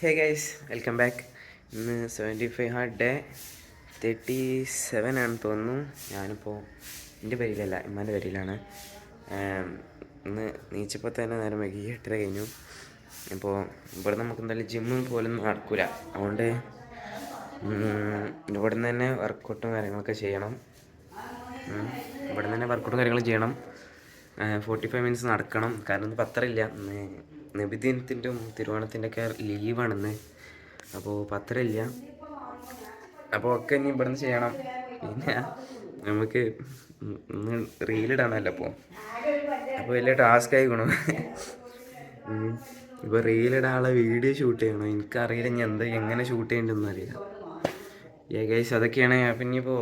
ഹേ guys welcome back ഇന്ന് seventy five hard day thirty seven ആണെന്ന് തോന്നുന്നു. ഞാനിപ്പോൾ എന്റെ പേരിലല്ല ഇമ്മാന്റെ പേരിലാണ് ഇന്ന് നീച്ചപ്പോൾ തന്നെ നേരം വൈകി എട്ടര കഴിഞ്ഞു. ഇപ്പോൾ ഇവിടെ നമുക്ക് എന്തായാലും ജിമ്മും പോലും നടക്കില്ല അതുകൊണ്ട് ഇവിടെ നിന്ന് തന്നെ വർക്കൗട്ടും കാര്യങ്ങളൊക്കെ ചെയ്യണം. ഇവിടെ നിന്ന് തന്നെ വർക്കൗട്ടും കാര്യങ്ങളും ചെയ്യണം. ഫോർട്ടി ഫൈവ് മിനിറ്റ്സ് നടക്കണം. കാരണം ഇന്ന് പത്രമില്ല നബിദിനത്തിന്റെ തിരുവോണത്തിന്റെ ഒക്കെ ലീവാണെന്ന്. അപ്പോൾ പത്രമില്ല. അപ്പോൾ ഒക്കെ ഇനി ഇവിടെ നിന്ന് ചെയ്യണം. പിന്നെ നമുക്ക് റീലിടാണല്ലോ അപ്പോൾ അപ്പോൾ വലിയ ടാസ്ക് ആയിക്കണു. ഇപ്പോൾ റീലിടാനുള്ള വീഡിയോ ഷൂട്ട് ചെയ്യണം? എനിക്കറിയില്ല ഇനി എന്താ എങ്ങനെ ഷൂട്ട് ചെയ്യേണ്ടതെന്ന് അറിയില്ല. ഏ ഗൈസ് അതൊക്കെയാണ്. അപ്പം ഇനിയിപ്പോൾ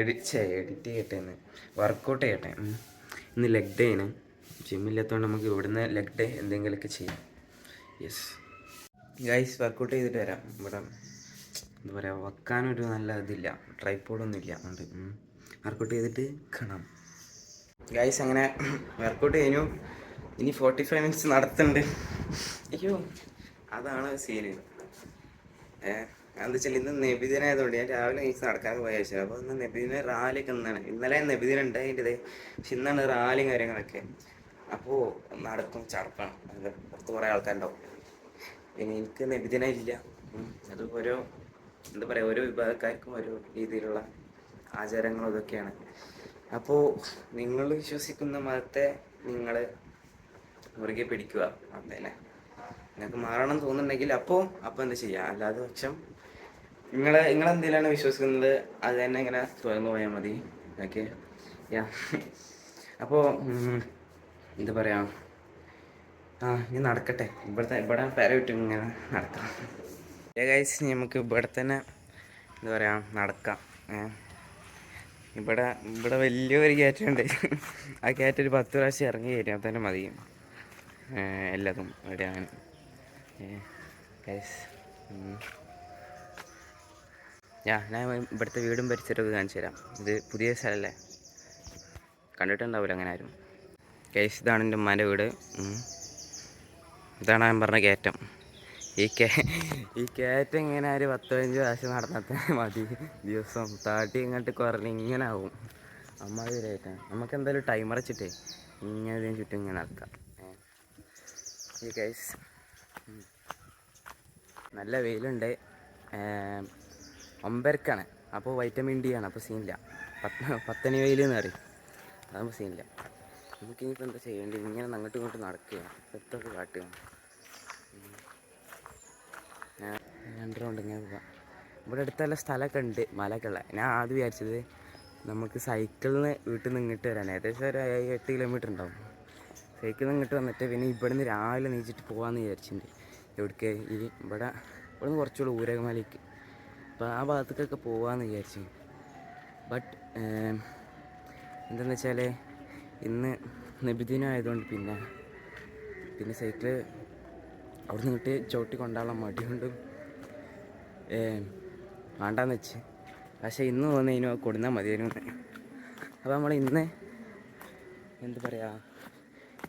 എഡിറ്റ് എഡിറ്റ് ചെയ്യട്ടെ എന്ന്. വർക്കൗട്ട് ചെയ്യട്ടെ. ഇന്ന് ലെഗ് ഡേ ആണ്. ജിമ്മില്ലാത്തതുകൊണ്ട് നമുക്ക് ഇവിടുന്ന് ലെഗ് ഡേ എന്തെങ്കിലുമൊക്കെ ചെയ്യാം. യെസ് ഗൈസ് വർക്കൗട്ട് ചെയ്തിട്ട് വരാം. ഇവിടെ എന്താ പറയുക വെക്കാനൊരു നല്ല ഇതില്ല. ട്രൈപ്പോഡൊന്നും ഇല്ല. അതുകൊണ്ട് വർക്കൗട്ട് ചെയ്തിട്ട് കാണാം. ഗൈസ് അങ്ങനെ വർക്കൗട്ട് കഴിഞ്ഞു. ഇനി ഫോർട്ടി ഫൈവ് മിനിറ്റ്സ് നടത്തുന്നുണ്ട്. അയ്യോ അതാണ് സീന് എന്താ വെച്ചാൽ ഇന്ന് നബിദിനായതുകൊണ്ട് ഞാൻ രാവിലെ നീച്ച് നടക്കാൻ പോയ ചോദിച്ചത് അപ്പോൾ ഇന്ന് നബിദിന റാലിയൊക്കെ ഇന്നാണ്. ഇന്നലെ നബിദിന ഉണ്ടായിട്ടത് പക്ഷെ ഇന്നാണ് റാലിയും കാര്യങ്ങളൊക്കെ. അപ്പോൾ നടക്കും ചടപ്പാണ് അത് പുറത്ത് കുറേ ആൾക്കാരുണ്ടാവും. പിന്നെ എനിക്ക് ഉം. അത് ഓരോ എന്താ പറയുക ഓരോ വിഭാഗക്കാർക്കും ഓരോ രീതിയിലുള്ള ആചാരങ്ങളും ഇതൊക്കെയാണ് അപ്പോൾ നിങ്ങൾ വിശ്വസിക്കുന്ന മതത്തെ നിങ്ങൾ മുറുകെ പിടിക്കുക അതന്നെ നിങ്ങൾക്ക് മാറണം തോന്നുന്നുണ്ടെങ്കിൽ അപ്പോൾ അപ്പോൾ എന്താ ചെയ്യുക അല്ലാതെ പക്ഷം നിങ്ങൾ നിങ്ങൾ എന്തിലാണ് വിശ്വസിക്കുന്നത്? അത് തന്നെ ഇങ്ങനെ തുറന്നു പോയാൽ മതി. ഓക്കെ യാ അപ്പോൾ എന്താ പറയാ? ആ ഇനി നടക്കട്ടെ. ഇവിടുത്തെ ഇവിടെ പെര വിട്ട് ഇങ്ങനെ നടക്കാം ഗൈസ് നമുക്ക് ഇവിടെ തന്നെ എന്താ പറയാ നടക്കാം. ഇവിടെ ഇവിടെ വലിയൊരു കയറ്റുണ്ട് ആ കയറ്റം ഒരു പത്ത് പ്രാവശ്യം ഇറങ്ങി കയറ്റാൻ തന്നെ മതി. എല്ലാതും ഇവിടെ അങ്ങനെ ഗൈസ് ഞാ ഞാൻ ഇവിടുത്തെ വീടും പരിസരമൊക്കെ കാണിച്ചു തരാം. ഇത് പുതിയ സ്ഥലമല്ലേ? കണ്ടിട്ടുണ്ടാവില്ല അങ്ങനെ ആരും. കേസ് ഇതാണ് എന്റെ ഉമ്മാന്റെ വീട്. ഇതാണ് ഞാൻ പറഞ്ഞ കയറ്റം. ഈ കേ ഈ കയറ്റം ഇങ്ങനെ ഒരു പത്ത് പതിനഞ്ച് പ്രാവശ്യം നടന്നത്തെ മതി. ദിവസം താട്ടി ഇങ്ങോട്ട് കുറഞ്ഞ് ഇങ്ങനെ ആവും. അമ്മ കയറ്റാൻ നമുക്ക് എന്തായാലും ടൈമർ വെച്ചിട്ടേ ഇങ്ങനെ ഇതിന് ചുറ്റും ഇങ്ങനെ നടക്കാം. ഈ കേസ് നല്ല വെയിലുണ്ട്. ഒമ്പരക്കാണ്. അപ്പോൾ വൈറ്റമിൻ ഡി ആണ്. അപ്പോൾ സീനില്ല പത്ത് പത്തനി വെയിൽ എന്ന് പറയും അതാകുമ്പോൾ സീനില്ല നമുക്കിനിയിപ്പോൾ എന്താ ചെയ്യേണ്ടത്? ഇങ്ങനെ അങ്ങോട്ടും ഇങ്ങോട്ടും നടക്കുകയാണ്. എത്തൊക്കെ കാട്ടുകയാണ്. ഞാൻ രണ്ട് റൗണ്ട് ഇങ്ങനെ പോവാം. ഇവിടെ അടുത്തുള്ള സ്ഥലമൊക്കെ ഉണ്ട് മലയൊക്കെ ഉള്ള. ഞാൻ ആദ്യം വിചാരിച്ചത് നമുക്ക് സൈക്കിളിൽ നിന്ന് വീട്ടിൽ നിന്ന് ഇങ്ങോട്ട് വരാൻ. ഏകദേശം ഒരു എട്ട് കിലോമീറ്റർ ഉണ്ടാവും. സൈക്കിളിൽ നിന്ന് ഇങ്ങോട്ട് വന്നിട്ട് പിന്നെ ഇവിടെ നിന്ന് രാവിലെ നീച്ചിട്ട് പോകാമെന്ന് വിചാരിച്ചിട്ടുണ്ട്. എവിടേക്ക്? ഈ ഇവിടെ ഇവിടെ നിന്ന് കുറച്ചുകൂടെ ഊരകമലയ്ക്ക്. അപ്പോൾ ആ ഭാഗത്തേക്കൊക്കെ പോകാമെന്ന് വിചാരിച്ചു ബട്ട് എന്താണെന്ന് വെച്ചാൽ ഇന്ന് നബിദിനം ആയതുകൊണ്ട് പിന്നെ പിന്നെ സൈക്കിൾ അവിടെ നിന്നിട്ട് ചവിട്ടി കൊണ്ടാനുള്ള മടി കൊണ്ടും വേണ്ടാന്ന് വെച്ച്. പക്ഷേ ഇന്ന് വന്നതിനു കൊടുന്നാൽ മതിയായിരുന്നു. അപ്പോൾ നമ്മൾ ഇന്ന് എന്ത് പറയുക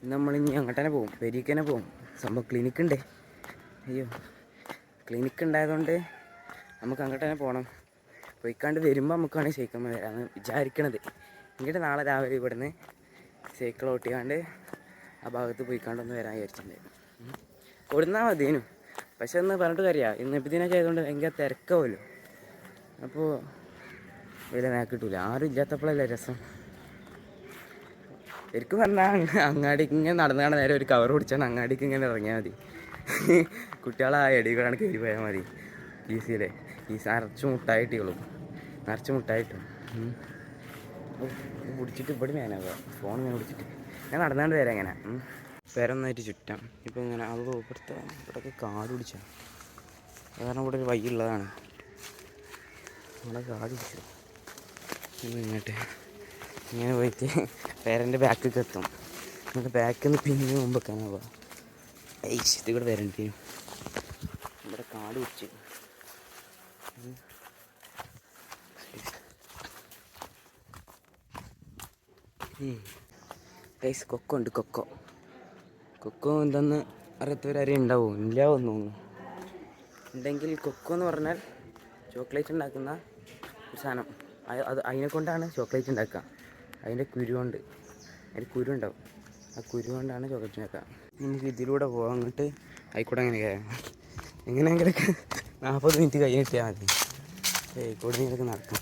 ഇന്ന് നമ്മളിനി അങ്ങോട്ട് തന്നെ പോകും പെരീക്ക് തന്നെ പോകും സംഭവം ക്ലിനിക്ക് ഉണ്ട് അയ്യോ ക്ലിനിക്ക് ഉണ്ടായതുകൊണ്ട് നമുക്ക് അങ്ങോട്ട് തന്നെ പോകണം പോയിക്കാണ്ട് വരുമ്പോൾ നമുക്കാണ് ശരിക്കും വരാമെന്ന് വിചാരിക്കണത്. എന്നിട്ട് നാളെ രാവിലെ ഇവിടുന്ന് സൈക്കിൾ ഓട്ടിക്കാണ്ട് ആ ഭാഗത്ത് പോയിക്കാണ്ടൊന്ന് വരാൻ വിചാരിച്ചിട്ടുണ്ട്. ഉം. കൊടുന്നാൽ മതിയേനു. പക്ഷെ ഒന്ന് പറഞ്ഞിട്ട് കാര്യമാണ് ഇന്ന് ഇതിനൊക്കെ ആയതുകൊണ്ട് ഭയങ്കര തിരക്കാവുമല്ലോ അപ്പോൾ വലിയ നേക്ക് കിട്ടൂല. ആരും ഇല്ലാത്തപ്പോഴല്ലേ രസം. ശരിക്കും പറഞ്ഞാൽ അങ്ങാടിക്ക് ഇങ്ങനെ നടന്നാണ് നേരെ ഒരു കവർ പിടിച്ചാണ് അങ്ങാടിക്ക് ഇങ്ങനെ ഇറങ്ങിയാൽ മതി. കുട്ടികളെ ആ എടികളാണ് കയറി പോയാൽ മതി ഈസിയിലെ ഈ നിറച്ച് മുട്ടായിട്ടികളും നിറച്ച് മുട്ടായിട്ടും? പിടിച്ചിട്ട് ഇവിടെ ഞാൻ ഫോൺ ഞാൻ പിടിച്ചിട്ട്. ഞാൻ നടന്നാണ്ട് വരാം ഇങ്ങനെ. പേരൊന്നായിട്ട് ചുറ്റാം. ഇപ്പം ഇങ്ങനെ അത് ഇവിടുത്തെ ഇവിടെയൊക്കെ കാട് പിടിച്ചാണ് കാരണം ഇവിടെ ഒരു വൈ ഉള്ളതാണ്. നമ്മളെ കാട് പിടിച്ചു. ഇങ്ങോട്ട് ഇങ്ങനെ പോയിട്ട് പേരന്റെ ബാക്കിൽ എത്തും. എന്നിട്ട് ബാക്കിൽ നിന്ന് പിന്നെ മുമ്പ് വെക്കാനാവുക ഏയ്സ് കൂടെ വരണ്ടേ? ഇവിടെ കാട് പിടിച്ച്. ഗൈസ് കൊക്കോ ഉണ്ട് കൊക്കോ. കൊക്കോ എന്തെന്ന് അറിയാത്തവരാരും ഉണ്ടാവും? ഇല്ല ഒന്നും ഉണ്ടെങ്കിൽ കൊക്കോ എന്ന് പറഞ്ഞാൽ ചോക്ലേറ്റ് ഉണ്ടാക്കുന്ന ഒരു സാധനം. അത് അത് അതിനെ കൊണ്ടാണ് ചോക്ലേറ്റ് ഉണ്ടാക്കുക. അതിന്റെ കുരു കൊണ്ട് അതിന്റെ കുരു ഉണ്ടാവും ആ കുരു കൊണ്ടാണ് ചോക്ലേറ്റ് ഉണ്ടാക്കുക. നമുക്ക് ഇതിലൂടെ പോകാം അങ്ങോട്ട് ആയിക്കൂടെ അങ്ങനെ കയറാം എങ്ങനെയെങ്കിലൊക്കെ നാൽപ്പത് മിനിറ്റ് കഴിഞ്ഞിട്ടാൽ മതി. ആയിക്കോട്ടെ കൂടെ ഇങ്ങനെയൊക്കെ നടക്കാം.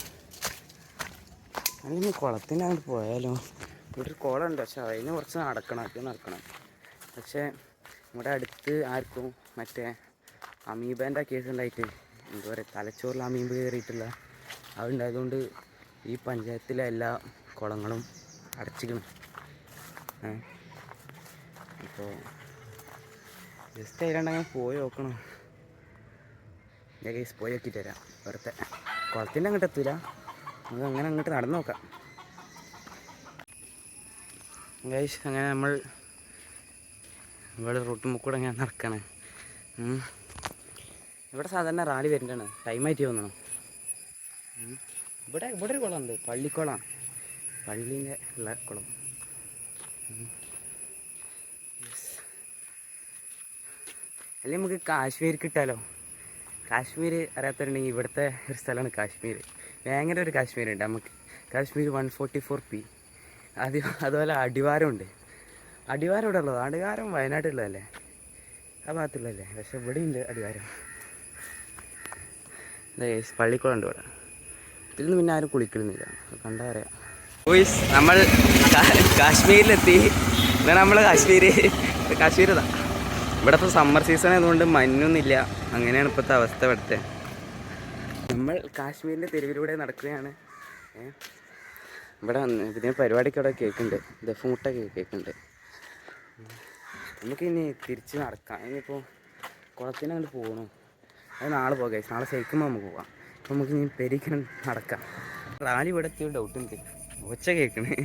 അല്ലെങ്കിൽ കുളത്തിന്റെ അങ്ങോട്ട് പോയാലോ? ഇവിടെ ഒരു കുളമുണ്ട് പക്ഷെ അതിന് കുറച്ച് നടക്കണം അത് നടക്കണം. പക്ഷേ ഇവിടെ അടുത്ത് ആർക്കും മറ്റേ അമീബേന്റെ കേസ് ഉണ്ടായിട്ട് എന്താ പറയുക തലച്ചോറിൽ അമീബ് കയറിയിട്ടുള്ള അതുണ്ടായതുകൊണ്ട് ഈ പഞ്ചായത്തിലെ എല്ലാ കുളങ്ങളും അടച്ചിക്കണം അപ്പോൾ ജസ്റ്റ് അതിലുണ്ടെങ്കിൽ പോയി നോക്കണം. ഞാൻ കേസ് പോയി നോക്കിയിട്ട് തരാം വെറുതെ. കുളത്തിന്റെ അങ്ങോട്ട് എത്തില്ല നമുക്ക് അങ്ങനെ അങ്ങോട്ട് നടന്നു നോക്കാം. ഗൈസ് അങ്ങനെ നമ്മൾ ഇവിടെ റൂട്ട് മുക്കൂടെ ഞാൻ നടക്കണേ. ഇവിടെ സാധാരണ റാലി വരുന്നതാണ്. ടൈമായിട്ട് തോന്നണം. ഉം. ഇവിടെ ഇവിടെ ഒരു കുളമുണ്ട്. പള്ളിക്കുളമാണ് പള്ളീന്റെ ഉള്ള കുളം. അല്ലെങ്കിൽ നമുക്ക് കാശ്മീർ കിട്ടാലോ? കാശ്മീർ അറിയാത്തവരുണ്ടെങ്കിൽ ഇവിടുത്തെ ഒരു സ്ഥലമാണ് കാശ്മീർ. ഭയങ്കര ഒരു കാശ്മീർ ഉണ്ട് നമുക്ക്. Kashmir one forty four P അത് അതുപോലെ അടിവാരമുണ്ട്. അടിവാരം ഇവിടെ ഉള്ളത്. അടിവാരം വയനാട്ടിലുള്ളതല്ലേ? ആ ഭാഗത്തുള്ളതല്ലേ? പക്ഷെ ഇവിടെ ഉണ്ട് അടിവാരം പള്ളിക്കുളം ഉണ്ട് ഇവിടെ. ഇതിൽ നിന്ന് പിന്നെ ആരും കുളിക്കണമെന്നില്ല കണ്ടാ പറയാം ബോയ്സ് നമ്മൾ കാശ്മീരിലെത്തി. ഇതാണ് നമ്മൾ കാശ്മീർ കാശ്മീർ ഇതാ. ഇപ്പോൾ സമ്മർ സീസൺ ആയതുകൊണ്ട് മഞ്ഞൊന്നുമില്ല. അങ്ങനെയാണ് ഇപ്പോഴത്തെ അവസ്ഥ ഇവിടുത്തെ. നമ്മൾ കാശ്മീരിന്റെ തെരുവിലൂടെ നടക്കുകയാണ്. ഏ? ഇവിടെ ഇതിന് പരിപാടിക്ക് അവിടെ കേൾക്കുന്നുണ്ട്. ദഫുമുട്ടൊക്കെ കേൾക്കുന്നുണ്ട്. നമുക്കിനി തിരിച്ച് നടക്കാം. ഇനിയിപ്പോൾ കുളത്തിന് അങ്ങോട്ട് പോകണം അത് നാളെ പോകാം നാളെ സഹിക്കുമ്പോൾ നമുക്ക് പോകാം. അപ്പോൾ നമുക്ക് ഇനി പെരിക്കണം നടക്കാം. റാലി ഇവിടെ എത്തിയ ഡൗട്ട് ഉണ്ട്. ഒച്ച കേൾക്കണേ.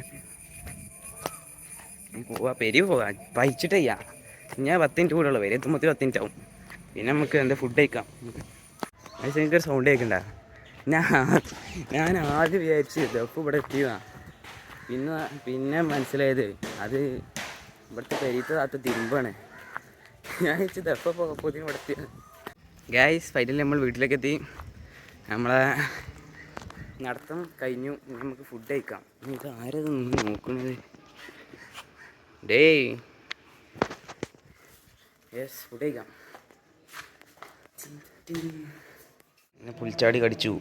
പോവാ. പെരി പോകാം പയിച്ചിട്ട് ചെയ്യാം. ഞാൻ പത്ത് മിനിറ്റ് കൂടെ ഉള്ളു. വരെ എത്തുമ്പോൾ പത്ത് മിനിറ്റ് ആവും. പിന്നെ നമുക്ക് എന്താ ഫുഡ് കഴിക്കാം. അത് എനിക്കൊരു സൗണ്ട് കേൾക്കണ്ട? ഞാൻ ഞാൻ ആദ്യം വിചാരിച്ച് ദഫ് ഇവിടെ എത്തിയതാണ് പിന്നെ പിന്നെ മനസ്സിലായത് അത് ഇവിടുത്തെ പെരീത്ത താത്ത തിരുമ്പാണ്. ഞാൻ വെച്ച് ദഫ പോകപ്പോത്തിന് ഇവിടെ എത്തിയ. ഗ്യാസ് ഫൈനലി നമ്മൾ വീട്ടിലേക്ക് എത്തി. നമ്മളെ നടത്തം കഴിഞ്ഞു. നമുക്ക് ഫുഡ് കഴിക്കാം. ഇത് ആരത് നോക്കുന്നത്? ഡേയ്. യെസ് ഫുഡ് കഴിക്കാം. എന്നെ പുൽച്ചാടി കടിച്ചു.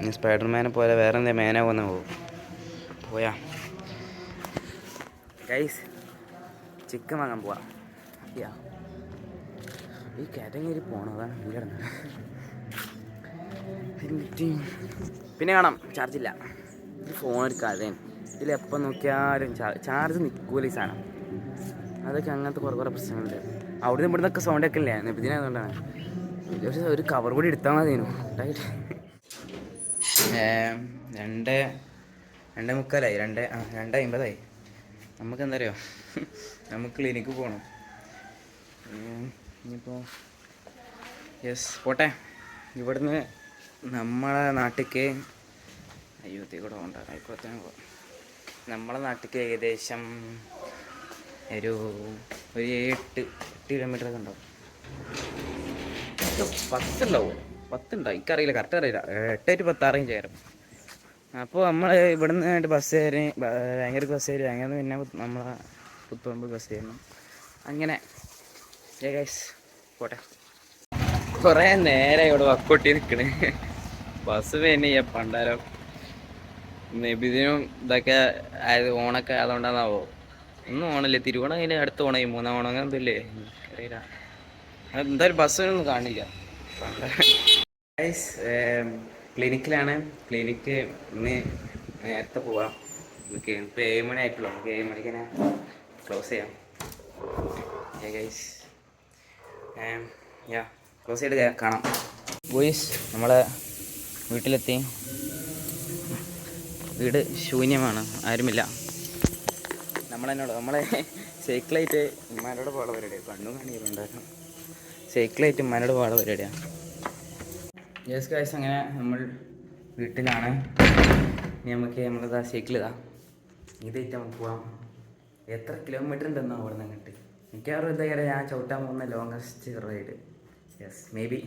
ഇനി സ്പൈഡർമാനെ പോലെ വേറെ എന്താ മേന വന്ന പോകും പോയാ. ഗൈസ് ചിക്കൻ വാങ്ങാൻ പോവാ. യാ ഈ കാറ്റഗറി പോണതാണ് ഇങ്ങനെ പിന്നെ കാണാം. ചാർജില്ല ഈ ഫോൺ എടുക്കാതെ ഇതിൽ എപ്പം നോക്കിയാലും ചാർജ് നിൽക്കൂല ഈ സാധനം. അതൊക്കെ അങ്ങനത്തെ കുറേ കുറേ പ്രശ്നങ്ങളുണ്ട്. അവിടുന്ന് ഇവിടുന്നൊക്കെ സൗണ്ട് ഇല്ലേ നബിദിനായതുകൊണ്ടാണ്. ഒരു ഒരു കവർ കൂടി എടുത്താൽ ഉണ്ടായിട്ട്. രണ്ട് രണ്ട് മുക്കാലായി. രണ്ട് ആ രണ്ട് അമ്പതായി നമുക്ക് എന്താ അറിയോ? നമുക്ക് ക്ലിനിക്ക് പോകണം ഇനിയിപ്പോൾ യെസ് പോട്ടെ. ഇവിടുന്ന് നമ്മളെ നാട്ടിലേക്ക് അയ്യോ തീ കൂടെ പോകണ്ട. ആയിക്കോട്ടെ പോകാം നമ്മളെ നാട്ടിലേക്ക് ഏകദേശം ഒരു ഒരു എട്ട് എട്ട് കിലോമീറ്റർ ഒക്കെ ഉണ്ടാവും. പത്ത് പത്തുണ്ടാവും? പത്തുണ്ടാവും എനിക്കറിയില്ല കറക്റ്റ് അറിയില്ല. എട്ടായിട്ട് പത്ത് അറേഞ്ച് ചെയ്യാറും അപ്പോൾ നമ്മൾ ഇവിടുന്ന് ബസ് കയറി ഭയങ്കര ബസ് കയറി. അങ്ങനെ പിന്നെ നമ്മളെ പുത്തുമ്പ് ബസ് കയറണം അങ്ങനെ. ഗൈസ് പോട്ടെ. കുറേ നേരെ ഇവിടെ വക്കൊട്ടി നിൽക്കണേ ബസ് പിന്നെ ചെയ്യാം പണ്ടാരം നബിദിനും ഇതൊക്കെ ആയത് ഓണൊക്കെ അതുകൊണ്ടാന്നാവോ ഒന്നും ഓണല്ലേ? തിരുവോണം അതിന് അടുത്ത ഓണം മൂന്നാം ഓണം അങ്ങനെ എന്തല്ലേ അറിയില്ല എന്തായാലും ബസ്സൊന്നും കാണില്ല. ക്ലിനിക്കിലാണ് ക്ലിനിക്ക് ഇന്ന് നേരത്തെ പോവാം. ഇപ്പോൾ ഏഴ് മണി ആയിട്ടുള്ളൂ. നമുക്ക് ഏഴ് മണിക്ക് തന്നെ ക്ലോസ് ചെയ്യാം. യാ ക്ലോസ് ചെയ്ത് കാണാം. ബോയ്സ് നമ്മളെ വീട്ടിലെത്തി. വീട് ശൂന്യമാണ്. ആരുമില്ല. നമ്മളെന്നോട് നമ്മളെ സൈക്കിളായിട്ട് ഉമ്മാരോട് പോകാനുള്ള പരിപാടിയാണ് കണ്ണും കാണിക്കുന്നുണ്ടായിരുന്നു സൈക്കിളായിട്ട് ഉമ്മാനോട് പാട പരിപാടിയാണ് യെസ് ഗൈസ് അങ്ങനെ നമ്മൾ വീട്ടിലാണ്. ഇനി നമുക്ക് നമ്മളിതാ സൈക്കിൾ ഇതാ. ഇതായിട്ട് നമുക്ക് പോകാം എത്ര കിലോമീറ്റർ ഉണ്ടെന്നോ അവിടെ നിന്ന് അങ്ങോട്ട്. മിക്കവാറും ഇതാ ഞാൻ ചവിട്ടാൻ പോകുന്ന longest ride yes maybe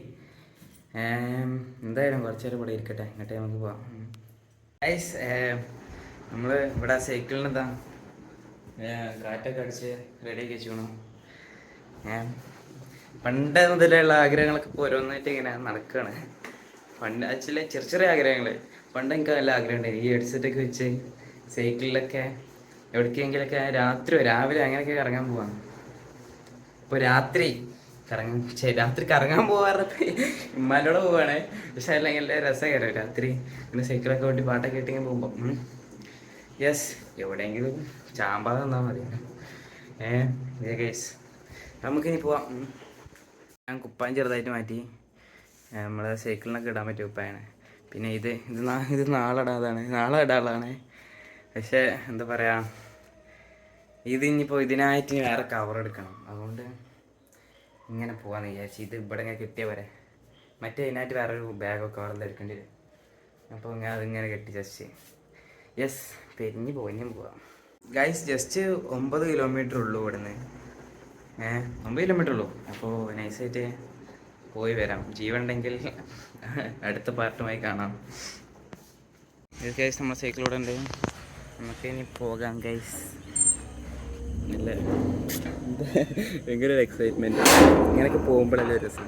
എന്തായാലും കുറച്ച് നേരം ഇവിടെ ഇരിക്കട്ടെ. എന്നിട്ട് നമുക്ക് പോവാം. ഐസ് നമ്മൾ ഇവിടെ സൈക്കിളിന് എന്താ കാറ്റൊക്കെ അടിച്ച് റെഡിയാക്കി വെച്ചുക്കണം. പണ്ട് മുതലുള്ള ആഗ്രഹങ്ങളൊക്കെ ഇപ്പോൾ ഓരോന്നായിട്ട് ഇങ്ങനെ നടക്കുകയാണ് പണ്ട് ആക്ച്വലി ചെറിയ ചെറിയ ആഗ്രഹങ്ങൾ പണ്ട് എനിക്ക് നല്ല ആഗ്രഹമുണ്ട്. ഈ ഹെഡ്സെറ്റൊക്കെ വെച്ച് സൈക്കിളിലൊക്കെ എവിടേക്കെങ്കിലൊക്കെ രാത്രി രാവിലെ അങ്ങനെയൊക്കെ കറങ്ങാൻ പോവാണ് ഇപ്പോൾ രാത്രി കറങ്ങാൻ പക്ഷേ രാത്രി കറങ്ങാൻ പോകാറത് ഇമ്മാനോട് പോവാണ്. പക്ഷെ അല്ലെങ്കിൽ രസകരം രാത്രി. ഇങ്ങനെ സൈക്കിളൊക്കെ ഓട്ടി പാട്ടൊക്കെ ഇട്ടിങ്ങനെ പോകുമ്പോൾ യെസ് എവിടെയെങ്കിലും ചാമ്പാതെ മതി. ഏ കേസ് നമുക്കിനി പോവാം. ഞാൻ കുപ്പായം ചെറുതായിട്ട് മാറ്റി നമ്മളെ സൈക്കിളിനൊക്കെ ഇടാൻ പറ്റിയ കുപ്പായാണ്. പിന്നെ ഇത് ഇത് ഇത് നാളെ ഇടാതാണ്. നാളെ ഇടാനുള്ളതാണ് പക്ഷേ എന്താ പറയുക ഇത് ഇനിയിപ്പോൾ ഇതിനായിട്ട് വേറെ കവർ എടുക്കണം. അതുകൊണ്ട് ഇങ്ങനെ പോകാമെന്ന് വിചാരിച്ചു ഇത് ഇവിടെ ഇങ്ങനെ കിട്ടിയ പോലെ മറ്റേ ഇതിനായിട്ട് വേറെ ഒരു ബാഗൊക്കെ വേറെ എന്തെങ്കിലും എടുക്കേണ്ടി വരും. അപ്പോൾ ഇങ്ങനെ അതിങ്ങനെ കെട്ടി ജസ്റ്റ് യെസ് പെരിഞ്ഞ് പോയിഞ്ഞും പോവാം. ഗൈസ് ജസ്റ്റ് ഒമ്പത് കിലോമീറ്റർ ഉള്ളൂ ഇവിടുന്ന്. ഏ ഒമ്പത് കിലോമീറ്റർ ഉള്ളൂ. അപ്പോൾ നൈസായിട്ട് പോയി വരാം. ജീവനുണ്ടെങ്കിൽ അടുത്ത പാർട്ടുമായി കാണാം. ഗൈസ് നമ്മുടെ സൈക്കിളിലൂടെ ഉണ്ട്. നമുക്ക് ഇനി പോകാം ഗൈസ് നല്ല ഭയങ്കര ഒരു എക്സൈറ്റ്മെന്റ് ഇങ്ങനെയൊക്കെ പോകുമ്പോഴല്ലേ രസം.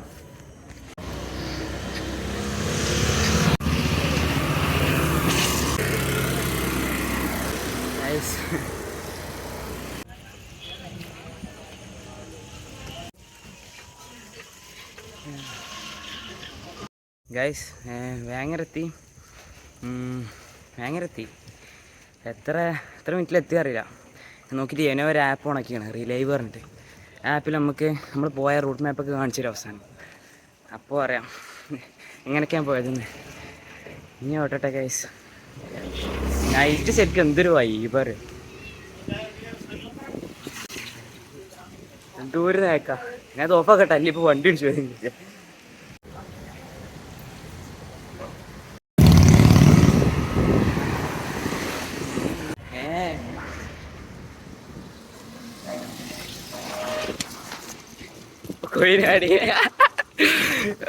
ഗൈസ് വേങ്ങരത്തി. വേങ്ങരത്തി വേങ്ങരെത്തി. എത്ര എത്ര മിനിറ്റിൽ എത്തി അറിയില്ല. നോക്കിയിട്ട് ഏനോ ഒരു ആപ്പ് ഉണക്കിയാണ് റിലൈവ് പറഞ്ഞിട്ട്. ആപ്പിൽ നമുക്ക് നമ്മൾ പോയ റൂട്ട് മാപ്പൊക്കെ കാണിച്ചു തരും അവസാനം. അപ്പോൾ അറിയാം എങ്ങനെയൊക്കെയാണ് പോയതെന്ന്. ഇനി ഓട്ടട്ടെ ഗൈസ് നൈറ്റ് ശരിക്കും എന്തൊരു വൈബറ് ദൂരെ നേക്ക ഞാൻ ഓഫാക്കട്ടെ അല്ലെ ഇപ്പൊ വണ്ടി ഇടിച്ചു പോയി കൊയിനാടി.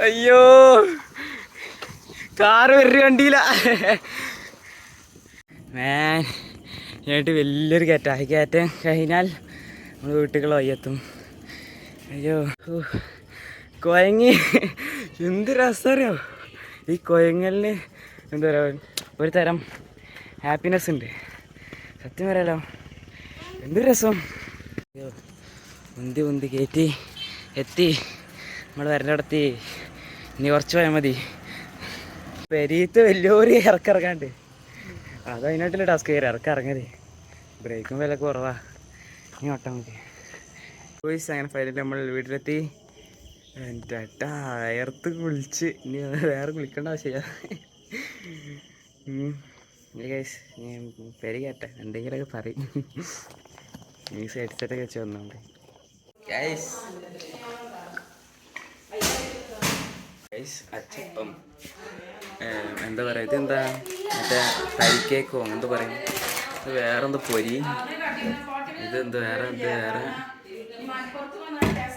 അയ്യോ. കാറ് വരി വണ്ടിയില്ല മാൻ എന്നിട്ട് വലിയൊരു കയറ്റം. ആ കയറ്റം കഴിഞ്ഞാൽ നമ്മൾ വീട്ടുകളോ വയ്യെത്തും അയ്യോ ഹൂ. കുഴങ്ങി എന്ത് രസമറിയോ ഈ കുഴങ്ങലിന് എന്താ പറയുക ഒരു തരം ഹാപ്പിനെസ് ഉണ്ട്. സത്യം പറയാലോ എന്ത് രസം? അയ്യോ ഉന്തി ഉന്തി കയറ്റി എത്തി. നമ്മൾ വരണ്ടടത്തി ഇനി കുറച്ച് പോയാൽ മതി. പെരീത്ത് വലിയൊരു ഇറക്കിറങ്ങാണ്ട്. അത് അതിനായിട്ടില്ല ടാസ്ക് കയറി ഇറക്കിറങ്ങരുത് ബ്രേക്കും വില കുറവാ. ഇനി ഓട്ടം മതി. പോയിസ് അങ്ങനെ ഫൈനലി നമ്മൾ വീട്ടിലെത്തി. ടയർത്ത് കുളിച്ച്. ഇനി വേറെ കുളിക്കേണ്ട ആവശ്യമില്ല. പെരി കേട്ടെ എന്തെങ്കിലുമൊക്കെ പറയും. ഈ സൈഡ് സെറ്റൊക്കെ വെച്ച് വന്നോണ്ട് ഗൈസ് ഗൈസ് അച്ചപ്പം. എന്താ പറയുക ഇതെന്താ? മറ്റേ തരിക്കേക്കോ എന്താ പറയും? ഇത് വേറെ പൊരി? ഇതെന്ത് വേറെ? എന്ത് വേറെ?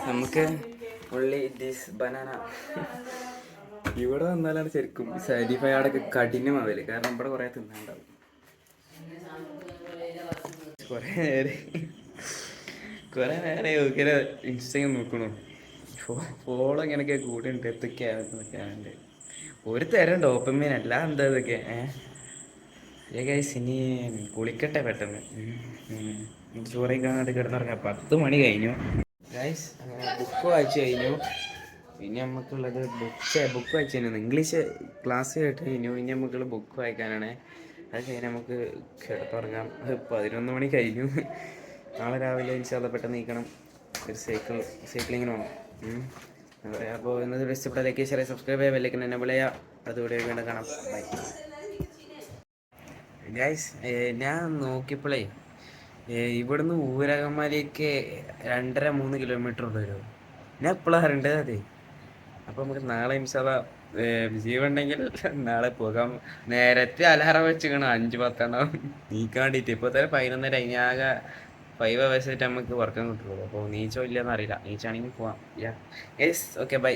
നമുക്ക് ഉള്ളി ദിസ് ബനാന ഇവിടെ വന്നാലാണ് ശരിക്കും സാറ്റിഫൈ അവിടെയൊക്കെ കഠിനമാവൽ കാരണം ഇവിടെ കുറേ തിന്നാണ്ടാവും കുറേ നേരം. കുറേ നേരെ ഇങ്ങനെ ഇൻസ്റ്റഗ്രാം നോക്കണു. ഫോളോ ഇങ്ങനെയൊക്കെ കൂടെ ഉണ്ട് എത്തൊക്കെയാണ് ഒരു തരം ഡോപ്പമീൻ അല്ല എന്താ ഇതൊക്കെ? ഏ? ഗൈസ് ഇനി കുളിക്കട്ടെ പെട്ടെന്ന്. ചോറി കാണാണ്ട് കിടന്നിറങ്ങാം. പത്ത് മണി കഴിഞ്ഞു. ഗൈസ് അങ്ങനെ ബുക്ക് വായിച്ചു കഴിഞ്ഞു. ഇനി നമുക്കുള്ളത് ബുക്ക് ബുക്ക് വായിച്ചു കഴിഞ്ഞു. ഇംഗ്ലീഷ് ക്ലാസ് കേട്ട് കഴിഞ്ഞു. ഇനി നമുക്കുള്ള ബുക്ക് വായിക്കാനാണ്. അത് കഴിഞ്ഞ് നമുക്ക് കിടത്തുറങ്ങാം പതിനൊന്ന് മണി കഴിഞ്ഞു. നാളെ രാവിലെ ഇൻഷാല്ല പെട്ടെന്ന് നീക്കണം ഒരു സൈക്കിൾ സൈക്ലിങ്ങിന് പോകണം അപ്പോൾ ഇന്നത്തെ ഇഷ്ടപ്പെട്ട ലൈക്ക് ഷെയർ സബ്സ്ക്രൈബ് ചെയ്യാൻ വിളിക്കുന്ന എന്നെ വിളയാ. അതുകൂടെ വീണ്ടും കാണാം. ബൈ ഗൈസ് ഞാൻ നോക്കിയപ്പോഴേ ഇവിടുന്ന് ഊരകമാലേക്ക് രണ്ടര മൂന്ന് കിലോമീറ്റർ ഉള്ളൂ വരുമോ ഞാൻ എപ്പോഴാണ് അറിയേണ്ടത് അതെ. അപ്പോൾ നമുക്ക് നാളെ ഇൻഷാല്ല ജീവുണ്ടെങ്കിൽ നാളെ പോകാം. നേരത്തെ അലാറം വെച്ചിക്കണം അഞ്ച് പത്തെണ്ണം നീക്കാൻ വേണ്ടിയിട്ട് ഇപ്പോൾ തന്നെ പതിനൊന്നര ആകെ ഫൈവ് അവേഴ്സ് ആയിട്ട് നമുക്ക് ഉറക്കം കിട്ടുള്ളൂ. അപ്പോൾ നീച്ചോ ഇല്ലയെന്ന് അറിയില്ല. നീച്ചാണെങ്കിൽ പോവാം. യാ യെസ് ഓക്കെ ബൈ